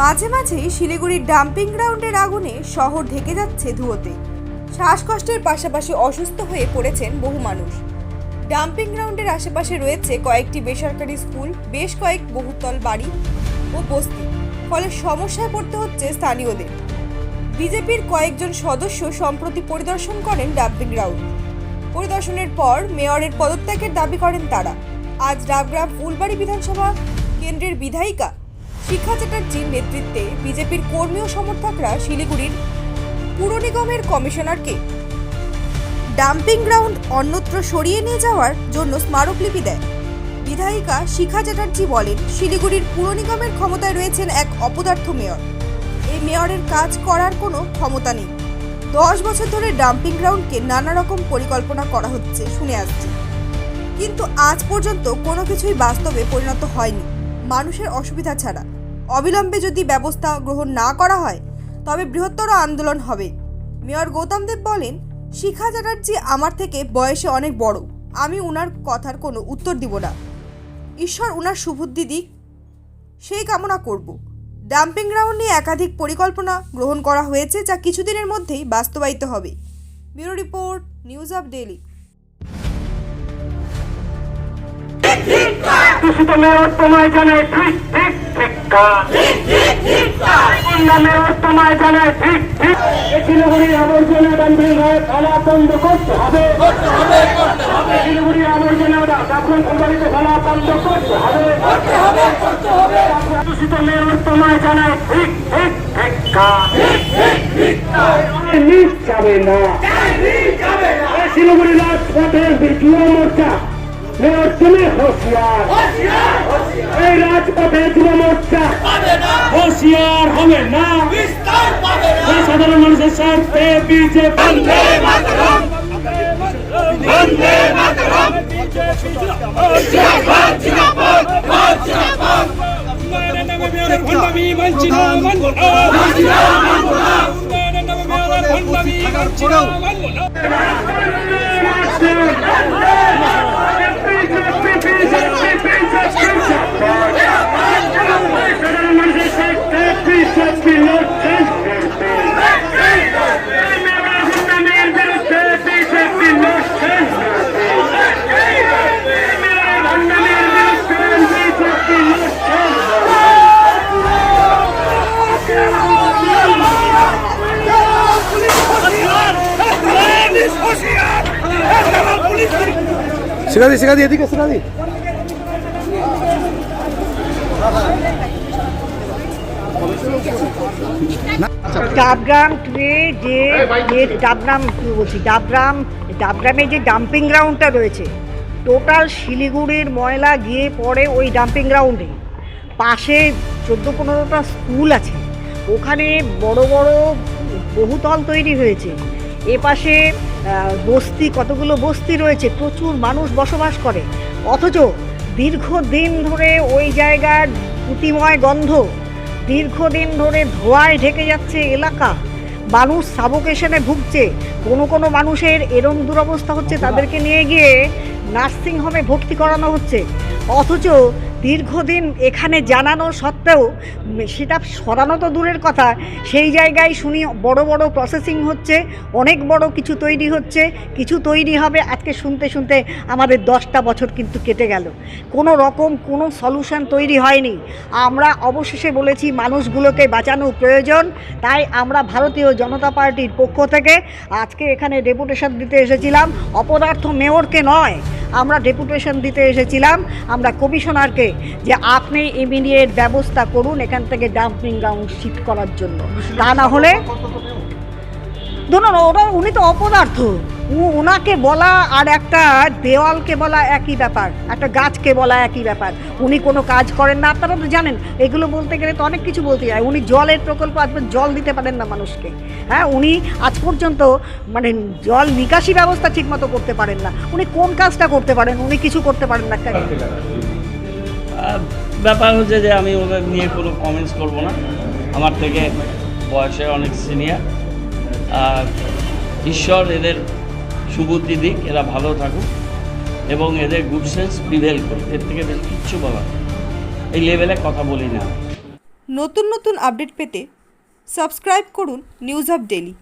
মাঝে মাঝেই শিলিগুড়ির ডাম্পিং গ্রাউন্ডের আগুনে শহর ঢেকে যাচ্ছে ধুয়োতে। শ্বাসকষ্টের পাশাপাশি অসুস্থ হয়ে পড়েছেন বহু মানুষ। ডাম্পিং গ্রাউন্ডের আশেপাশে রয়েছে কয়েকটি বেসরকারি স্কুল, বেশ কয়েক বহুতল বাড়ি ও বস্তি। ফলে সমস্যায় পড়তে হচ্ছে স্থানীয়দের। বিজেপির কয়েকজন সদস্য সম্প্রতি পরিদর্শন করেন ডাম্পিং গ্রাউন্ড। পরিদর্শনের পর মেয়রের পদত্যাগের দাবি করেন তারা। আজ ডাবগ্রাম ফুলবাড়ি বিধানসভা কেন্দ্রের বিধায়িকা শিখা চ্যাটার্জির নেতৃত্বে বিজেপির কর্মী ও সমর্থকরা শিলিগুড়ির পুর নিগমের কমিশনারকে ডাম্পিং গ্রাউন্ড অন্যত্র সরিয়ে নিয়ে যাওয়ার জন্য স্মারকলিপি দেয়। বিধায়িকা শিখা চ্যাটার্জি বলেন, শিলিগুড়ির পুর নিগমের ক্ষমতায় রয়েছেন এক অপদার্থ মেয়র। এই মেয়রের কাজ করার কোনো ক্ষমতা নেই। দশ বছর ধরে ডাম্পিং গ্রাউন্ডকে নানা রকম পরিকল্পনা করা হচ্ছে, শুনে আসছি। কিন্তু আজ পর্যন্ত কোনো কিছুই বাস্তবে পরিণত হয়নি। মানুষের অসুবিধা ছাড়া। অবিলম্বে যদি ব্যবস্থা গ্রহণ না করা হয়, তবে বৃহত্তর আন্দোলন হবে। মেয়র গৌতম দেব বলেন, শিখা চ্যাটার্জি আমার থেকে বয়সে অনেক বড়। আমি উনার কথার কোনো উত্তর দিব না। ঈশ্বর উনার সুবুদ্ধি দিক, সেই কামনা করব। ডাম্পিং গ্রাউন্ড নিয়ে একাধিক পরিকল্পনা গ্রহণ করা হয়েছে যা কিছুদিনের মধ্যেই বাস্তবায়িত হবে। Bureau report, news of daily ঠিক ঠিক শিলিগুড়ির আবর্জনা ডাম্পিং হয় ফেলা করতে হবে। শিলিগুড়ির আবর্জনা মেয়র তোমায় জানায় শিলিগুড়ি রাজপথের যুব মোর্চা মেয়র তুমি হোশিয়ার এই রাজপথে যুব মোর্চা হোশিয়ার হবে না। সাধারণ মানুষের স্বার্থে বিজেপি মানব না উন্নয়নের নামে মেয়রের ভণ্ডামি মানছি না মানব না সাধারণ মানুষের স্বার্থে বিজেপি লড়ছে ভণ্ডামির বিরুদ্ধে বিজেপি লড়ছে ভণ্ডামির বিরুদ্ধে বিজেপি লড়ছে শিখা দি শিখা দি এদিকে শিখা দি। ডাবগ্রাম টুয়ে যে যে ডাবগ্রাম কি বলছি ডাবগ্রাম ডাবগ্রামে যে ডাম্পিং গ্রাউন্ডটা রয়েছে টোটাল শিলিগুড়ির ময়লা গিয়ে পড়ে ওই ডাম্পিং গ্রাউন্ডে। পাশে চোদ্দ পনেরোটা স্কুল আছে ওখানে বড় বড় বহুতল তৈরি হয়েছে। এ পাশে বস্তি, কতগুলো বস্তি রয়েছে, প্রচুর মানুষ বসবাস করে। অথচ দীর্ঘদিন ধরে ওই জায়গার পুতিময় গন্ধ, দীর্ঘদিন ধরে ধোঁয়ায় ঢেকে যাচ্ছে এলাকা। মানুষ সাবোকেশনে ভুগছে। কোনো কোনো মানুষের এরম দুরবস্থা হচ্ছে, তাদেরকে নিয়ে গিয়ে নার্সিং হোমে ভর্তি করানো হচ্ছে। অথচ দীর্ঘদিন এখানে জানানো সত্ত্বেও সেটা সরানো তো দূরের কথা, সেই জায়গায় শুনি বড় বড় প্রসেসিং হচ্ছে, অনেক বড় কিছু তৈরি হচ্ছে, কিছু তৈরি হবে, আজকে শুনতে শুনতে আমাদের দশটা বছর কিন্তু কেটে গেল। কোনো রকম কোনো সলিউশন তৈরি হয়নি। আমরা অবশেষে বলেছি মানুষগুলোকে বাঁচানো প্রয়োজন, তাই আমরা ভারতীয় জনতা পার্টির পক্ষ থেকে আজকে এখানে ডেপুটেশন দিতে এসেছিলাম। অপদার্থ মেয়রকে নয় আমরা ডেপুটেশন দিতে এসেছিলাম আমরা কমিশনারকে যে আপনি ইমিডিয়েট ব্যবস্থা করুন এখান থেকে ডাম্পিং গ্রাউন্ড শীত করার জন্য তা না হলে ধরুন ওরা উনি তো অপদার্থ ওনাকে বলা আর একটা দেওয়ালকে বলা একই ব্যাপার, একটা গাছকে বলা একই ব্যাপার। উনি কোনো কাজ করেন না, আপনারা তো জানেন, এগুলো বলতে গেলে তো অনেক কিছু বলতে যায়। উনি জলের প্রকল্প আজ জল দিতে পারেন না মানুষকে। হ্যাঁ উনি আজ পর্যন্ত মানে জল নিকাশি ব্যবস্থা ঠিকমতো করতে পারেন না। উনি কোন কাজটা করতে পারেন? উনি কিছু করতে পারেন না ব্যাপার হচ্ছে যে আমি ওদের নিয়ে কোনো কমেন্টস করব না। আমার থেকে বয়সে অনেক সিনিয়র ঈশ্বর এদের সুবুদ্ধি দিক, এরা ভালো থাকুক এবং এদের গুড সেন্স প্রিভেল করুক। এর থেকে বেশি কিচ্ছু বলা এই লেভেলে কথা বলি না। নতুন নতুন আপডেট পেতে সাবস্ক্রাইব করুন নিউজ অফ ডেলি